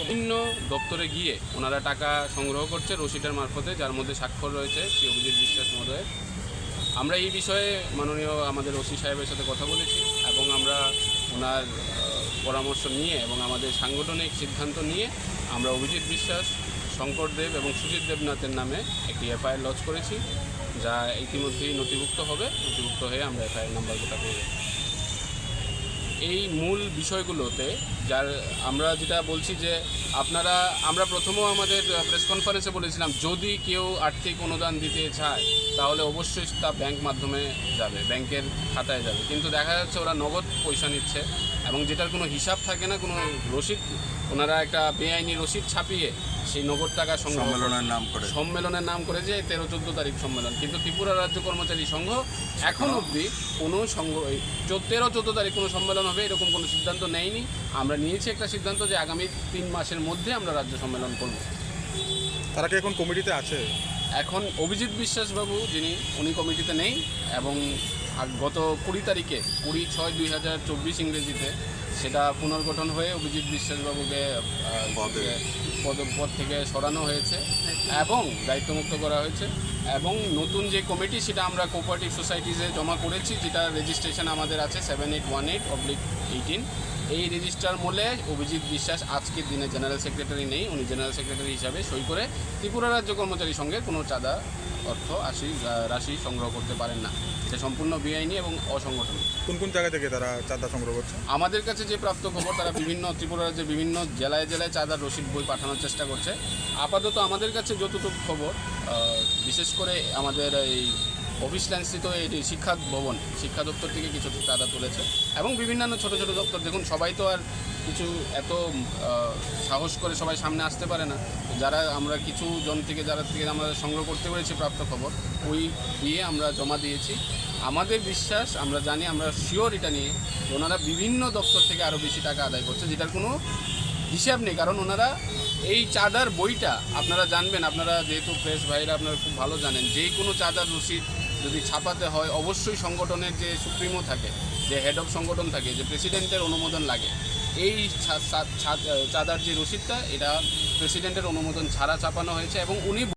বিভিন্ন দপ্তরে গিয়ে ওনারা টাকা সংগ্রহ করছে রসিদের মারফতে, যার মধ্যে স্বাক্ষর রয়েছে শ্রী অভিজিৎ বিশ্বাস মহোদয়ের আমরা এই বিষয়ে মাননীয় আমাদের ওসি সাহেবের সাথে কথা বলেছি এবং আমরা ওনার পরামর্শ নিয়ে এবং আমাদের সাংগঠনিক সিদ্ধান্ত নিয়ে আমরা অভিজিৎ বিশ্বাস, শঙ্কর দেব এবং সুজিত দেবনাথের নামে একটি এফআইআর লঞ্চ করেছি, যা ইতিমধ্যেই নথিভুক্ত হবে নথিভুক্ত হয়ে আমরা এফআইআর নাম্বার গোটা পেয়ে। এই মূল বিষয়গুলোতে, যার আমরা যেটা বলছি যে আপনারা, আমরা প্রথমেও আমাদের প্রেস কনফারেন্সে বলেছিলাম, যদি কেউ আর্থিক অনুদান দিতে চায়, তাহলে অবশ্যই তা ব্যাংক মাধ্যমে যাবে ব্যাংকের খাতায় যাবে। কিন্তু দেখা যাচ্ছে ওরা নগদ পয়সা নিচ্ছে এবং যেটার কোনো হিসাব থাকে না, কোনো রসিদ, ওনারা একটা বেআইনি রসিদ ছাপিয়ে সেই নগদ টাকা সংগ্রহ সম্মেলনের নাম করে। সম্মেলনের নাম করে যে তেরো চোদ্দ তারিখ সম্মেলন। কিন্তু ত্রিপুরা রাজ্য কর্মচারী সংঘ এখন অবধি কোনো সংঘ তেরো চোদ্দ তারিখ কোনো সম্মেলন হবে এরকম কোনো সিদ্ধান্ত নেয়নি। আমরা নিয়েছি একটা সিদ্ধান্ত যে আগামী তিন মাসের মধ্যে আমরা রাজ্য সম্মেলন করব। তারা কি এখন কমিটিতে আছে? এখন অভিজিৎ বিশ্বাসবাবু যিনি উনি কমিটিতে নেই এবং গত কুড়ি তারিখে কুড়ি ছয় দুই হাজার চব্বিশ ইংরেজিতে সেটা পুনর্গঠন হয়ে অভিজিৎ বিশ্বাসবাবুকে পদ থেকে সরানো হয়েছে এবং দায়িত্বমুক্ত করা হয়েছে। এবং নতুন যে কমিটি সেটা আমরা কোঅপারেটিভ সোসাইটিসে জমা করেছি যেটা রেজিস্ট্রেশন আমাদের আছে seven eight one eight oblique eighteen এই রেজিস্টার মূলে অভিজিৎ বিশ্বাস আজকের দিনে জেনারেল সেক্রেটারি নেই উনি জেনারেল সেক্রেটারি হিসাবে সই করে ত্রিপুরা রাজ্য কর্মচারী সঙ্গে কোনো চাঁদা অর্থ আশি রাশি সংগ্রহ করতে পারেন না। এটা সম্পূর্ণ বেআইনি এবং অসংগঠন কোন কোন জায়গা থেকে তারা চাঁদা সংগ্রহ করছে? আমাদের কাছে যে প্রাপ্ত খবর তারা বিভিন্ন ত্রিপুরা রাজ্যের বিভিন্ন জেলায় জেলায় চাঁদার রসিদ বই পাঠানোর চেষ্টা করছে। আপাতত আমাদের কাছে যতটুকু খবর বিশেষ করে আমাদের এই অফিস লাইনস্থিত এই যে শিক্ষা ভবন, শিক্ষা দপ্তর থেকে কিছু চাঁদা তুলেছে এবং বিভিন্ন ছোট ছোট দপ্তর। দেখুন, সবাই তো আর কিছু এত সাহস করে সবাই সামনে আসতে পারে না। যারা আমরা কিছু জন থেকে, যারা থেকে আমরা সংগ্রহ করতে পেরেছি প্রাপ্ত খবর, ওই দিয়ে আমরা জমা দিয়েছি। আমাদের বিশ্বাস, আমরা জানি, আমরা শিওর এটা নিয়ে ওনারা বিভিন্ন দপ্তর থেকে আরও বেশি টাকা আদায় করছে, যেটার কোনো হিসাব নেই, কারণ ওনারা এই চাঁদার বইটা আপনারা জানবেন, আপনারা যেহেতু প্রেস ভাইরা আপনারা খুব ভালো জানেন, যে কোনো চাঁদার রসিদ যদি ছাপাতে হয়, অবশ্যই সংগঠনের যে সুপ্রিমো থাকে, যে হেড অফ সংগঠন থাকে, যে প্রেসিডেন্টের অনুমোদন লাগে। এই চাঁদার যে রসিদটা, এটা প্রেসিডেন্টের অনুমোদন ছাড়া ছাপানো হয়েছে এবং উনি